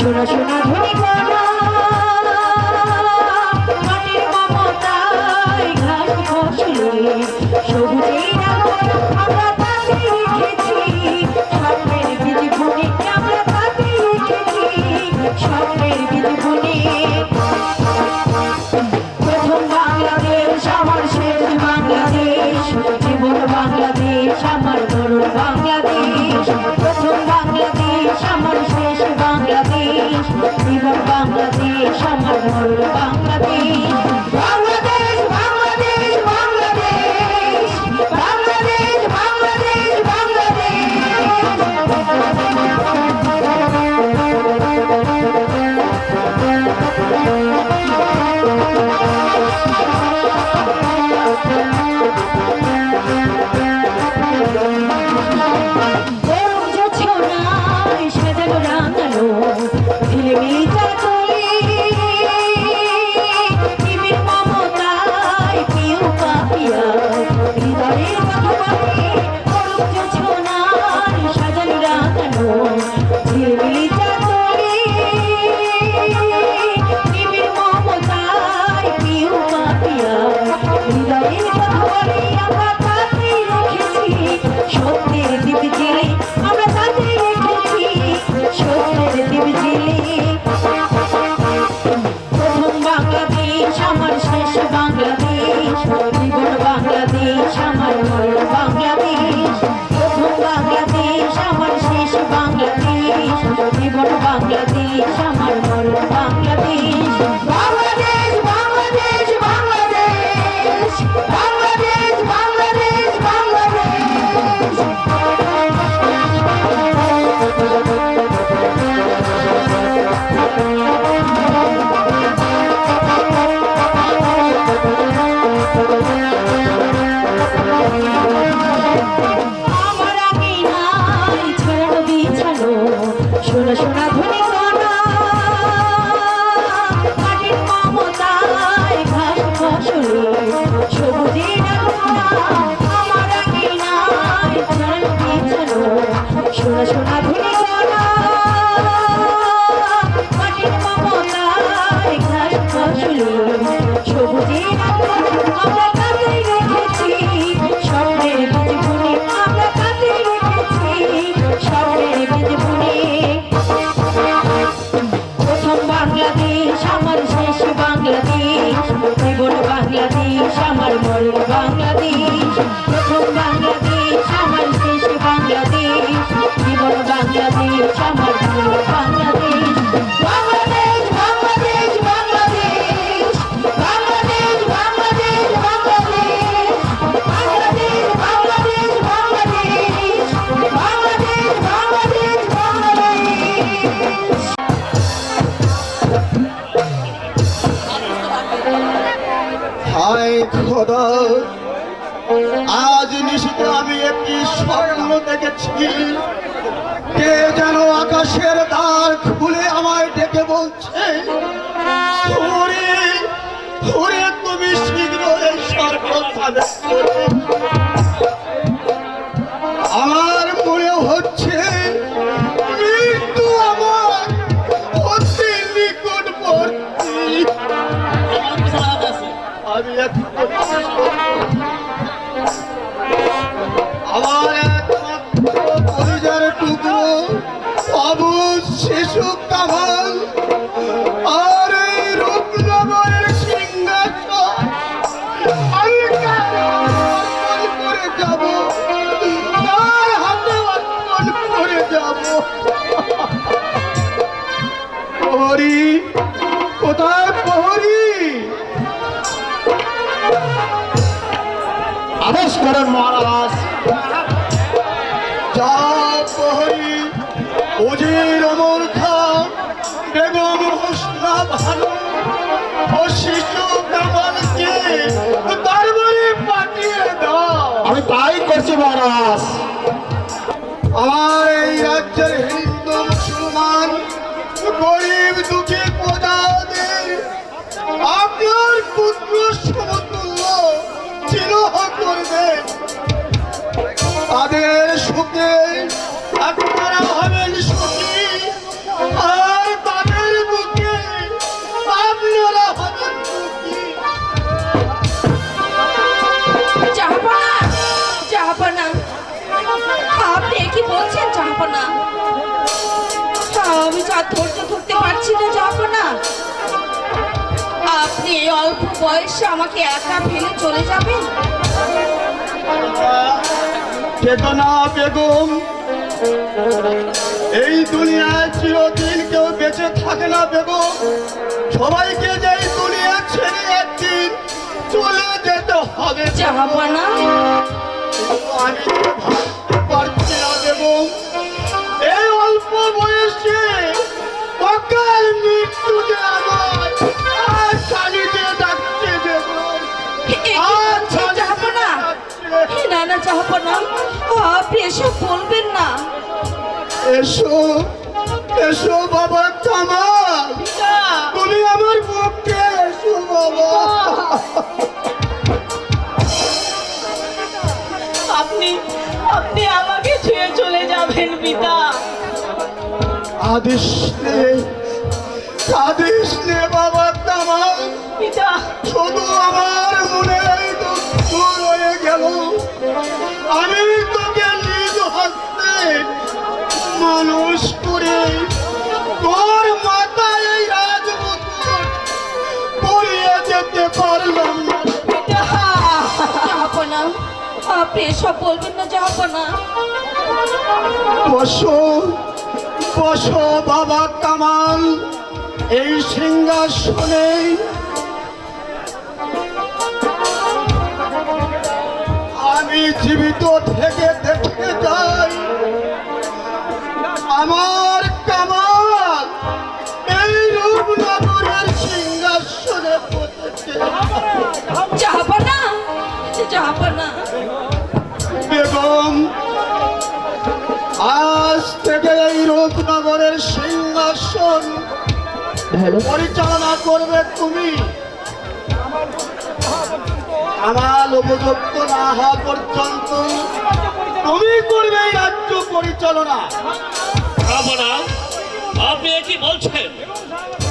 শোনা শোনা ধোকা সম্পূর্ণ বাংলা। হায় খোদা। আজ নিশিতে আমি একটি স্বর্ণ দেখেছি। কে যেন আকাশের দ্বার খুলে আমায় ডেকে বলছে তুমি শীঘ্র এই স্বর্ণ понятно. করেন মহারাজ। যা প্রহরী অমর খান বেগম হোসনা আমি তাই করছি মহারাজ। আমার এই রাজ্যের হিন্দু মুসলমান গরিব দুঃখী প্রজাদের আপনার পুত্র সমতুল্য করবেন তাদের সুখে আপনারা হবেন সুখী। আর তাদের বুকে আপনারা হবেন আপনি কি বলছেন জাহাপনা আমি যা ধৈর্য ধরতে পারছি না জাহাপনা আপনি অল্প বয়সে আমাকে একা ফেলে চলে যাবেন? চেতনা বেগম এই দুনিয়ায় চিরদিন কেউ বেঁচে থাকে না বেগম। সবাইকে যে এই দুনিয়া ছেড়ে একদিন চলে যেতে হবে। জাহাপনা আমি এ না আপনি এসব বলবেন না। এসো এসো বাবা কামাল তুমি আমার পক্ষে এসো বাবা। আপনি আপনি আমাকে ছুঁয়ে চলে যাবেন পিতা। আদেশ নে আদেশ নে বাবা কামাল পিতা। শুধু আমার আপনি এসব বলবেন না বসো বসো বাবা কামাল। এই সিংহাসনে আমি জীবিত থেকে দেখে যাই আমার কামাল এই রূপনগরের সিংহাসনে বসেছে আজ থেকে এই রূপনগরের সিংহাসন পরিচালনা করবে তুমি। আমার উপযুক্ত না হওয়া পর্যন্ত তুমি করবে এই রাজ্য পরিচালনা। আপনি কি বলছেন?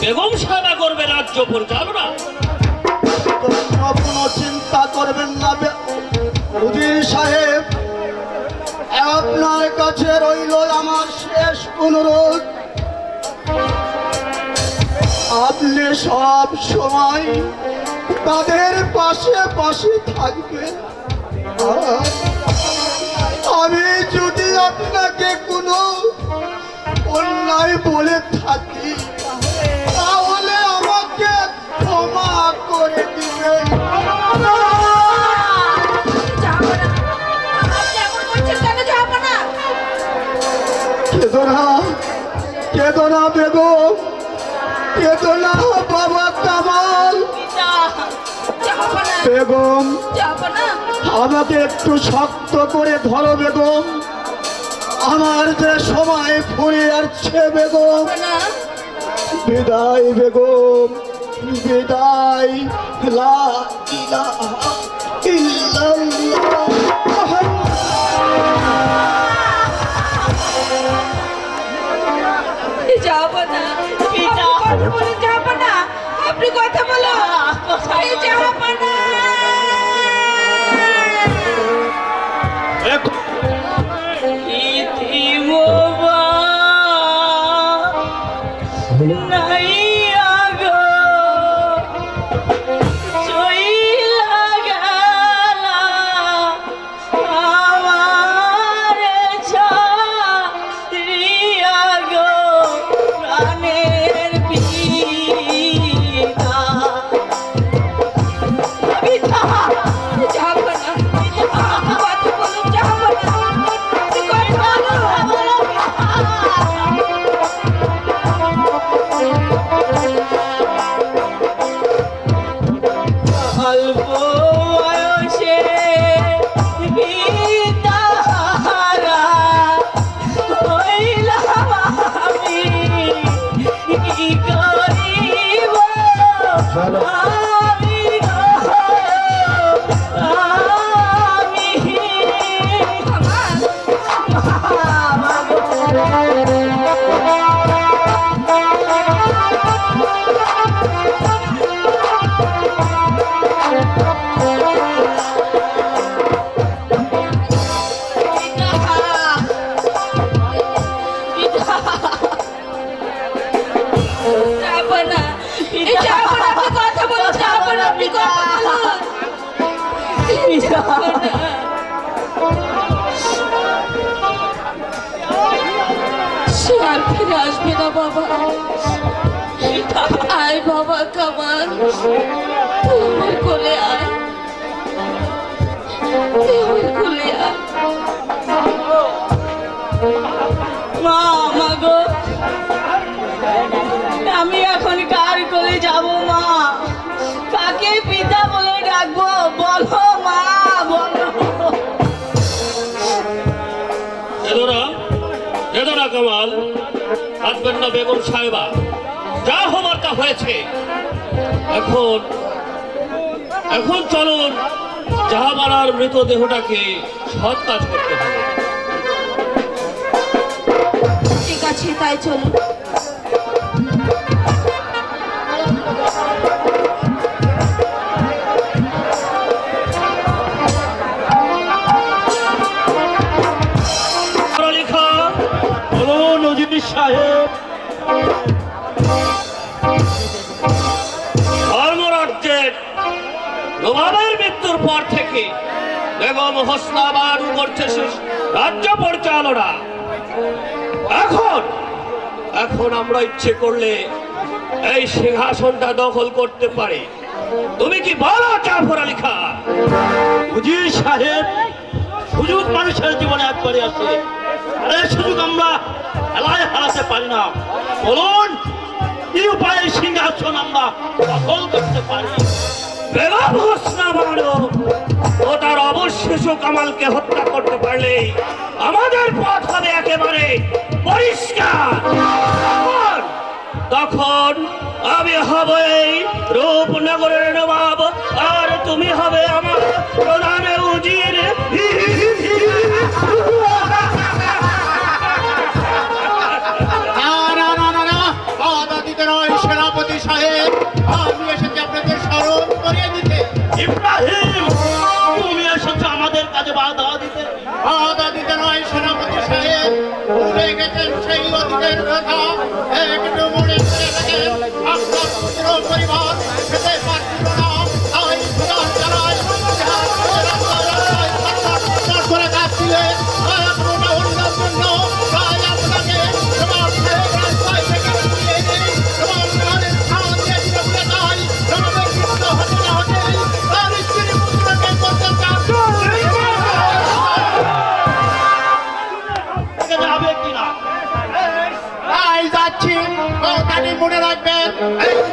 বেগম সাহেবা করবে রাজ্য পরিচালনা? কোনো চিন্তা করবেন না উজির সাহেব আপনার কাছে রইল আমার শেষ অনুরোধ। আপনি সব সময় তাদের পাশে পাশে থাকবেন। আমি যদি আপনাকে কোনো অন্যায় বলে থাকি, তাহলে আমাকে ক্ষমা করে দিবেন। কেদনা কেদনা বেগম, কেদনা বাবা কামাল। বেগম, আমাকে একটু শক্ত করে ধরো বেগম। আমার যে সময় ফুরিয়ে আসছে বেগম। বিদায় বেগম, বিদায়। লা ইলাহা ইল্লাল্লাহ। কথা বলো কামাল আমি এখন কার করে যাব, মা? কাকে পিতা বলে ডাকবো? বলো, মা, বলো। এদোরা এদোরা কামাল আসবেন না বেগম সাহেবা। যা হবার তা হয়েছে। এখন এখন চলুন, জাহামারার মৃতদেহটাকে সৎ কাজ করতে হবে। ঠিক আছে, তাই চলুন। বেগম করছে রাজ্য পরিচালনা। এখন এখন আমরা ইচ্ছে করলে এই সিংহাসনটা দখল করতে পারি। তুমি কি বলো, জাফর আলী খান? উজির সাহেব, সুযোগ মানুষের জীবনে একবারে আর এই সুযোগ আমরা এলায় হারাতে পারি না। বলুন, কি উপায়ে সিংহাসন আমরা দখল করতে পারি? বেগম হত্যা করতে পারলে আমাদের পথ হবে একেবারে পরিষ্কার। তখন- তখন আমি হব এই রূপনগরের নবাব, আর তুমি হবে আমার মনে পুত্র পরিবার মনে রাখবেন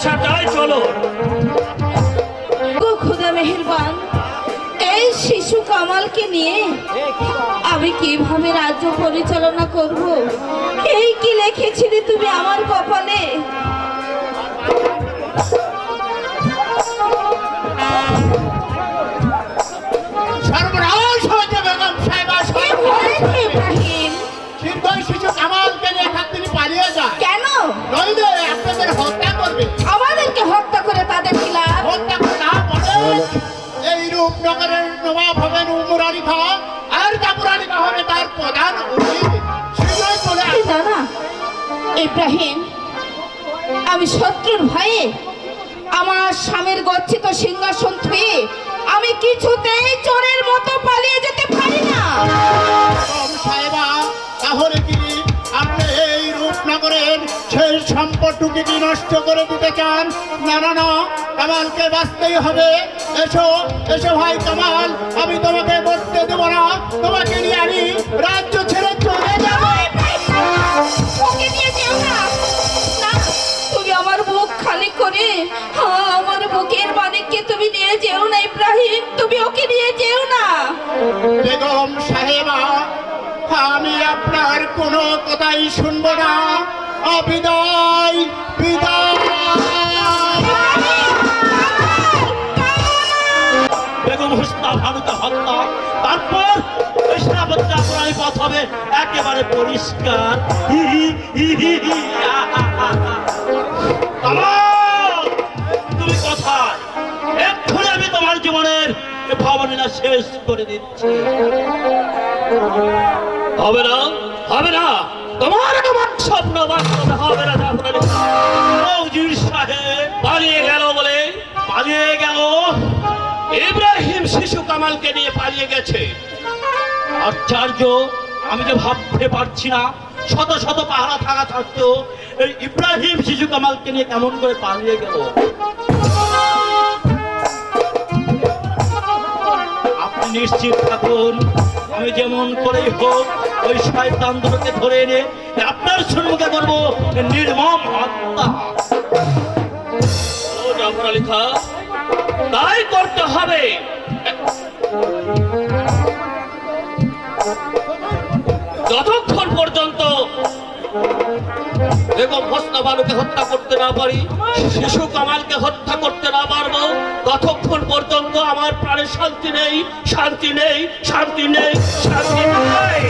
আচ্ছা মেহেরবান, এই শিশু কামালকে নিয়ে আমি কীভাবে রাজ্য পরিচালনা করব? এই কি লিখেছিলে তুমি আমার কপালে? নইলে আপনাদের হত্যা করবে। আমাদেরকে হত্যা করে তাদের খিলাফ। হত্যা করে না বলে এই রূপনগরের নবাব হবেন উমর আলী খান আর জাফর আলী খান হবে তার প্রধান উকিল শীঘ্রই চলে আসবে দাদা ইব্রাহিম আমি শত্রুর ভয়ে আমার স্বামীর গচ্ছিত সিংহাসন থুয়ে আমি কিছুতেই চোরের মতো পালিয়ে যেতে পারি না। সাহেবা তাহলে কি আপনি এই রূপনগরের সেই সম্পদটুকু কি নষ্ট করে দিতে চান। না না না কামালকে বাঁচতেই হবে। এসো এসো ভাই কামাল আমি তোমাকে বসতে দেবো না। তোমাকে নিয়ে আমি রাজ্য ছেড়ে চলে যাব। ওকে নিয়ে যেও না। না, তুমি আমার বুক খালি করে আমার বুকের মানিককে তুমি নিয়ে যেও না ইব্রাহিম। তুমি ওকে নিয়ে যেও না। বেগম সাহেবা আমি আপনার কোনো কথাই শুনব না। বিদায় বিদায়। বেগম হোসনা ভারতে হত্যা। তারপর এই একেবারে পরিষ্কার। হি হি হি হি হি, আ, আ, আ, আ। তুমি কোথায়? এক্ষুনি আমি তোমার জীবনের ভাবনা শেষ করে দিচ্ছি। হবে না? হবে না? তোমার আমার স্বপ্ন বাস্তবে হবে না পালিয়ে গেল বলে পালিয়ে গেল। ইব্রাহিম শিশু কামালকে নিয়ে পালিয়ে গেছে। আশ্চর্য, আমি যে ভাবতে পারছি না। শত শত পাহারা থাকা থাকতেও এই ইব্রাহিম শিশু কামালকে নিয়ে কেমন করে পালিয়ে গেল? আপনি নিশ্চিত থাকুন, আমি যেমন করেই হোক ওই শয়তান দুটোকে ধরে এনে আপনার সম্মুখে করব নির্মম আত্মা। লেখা তাই করতে হবে। যতক্ষণ পর্যন্ত বেগম হোসনা বানুকে হত্যা করতে না পারি, শিশু কামালকে হত্যা করতে না পারব, ততক্ষণ পর্যন্ত আমার প্রাণে শান্তি নেই শান্তি নেই শান্তি নেই শান্তি নেই।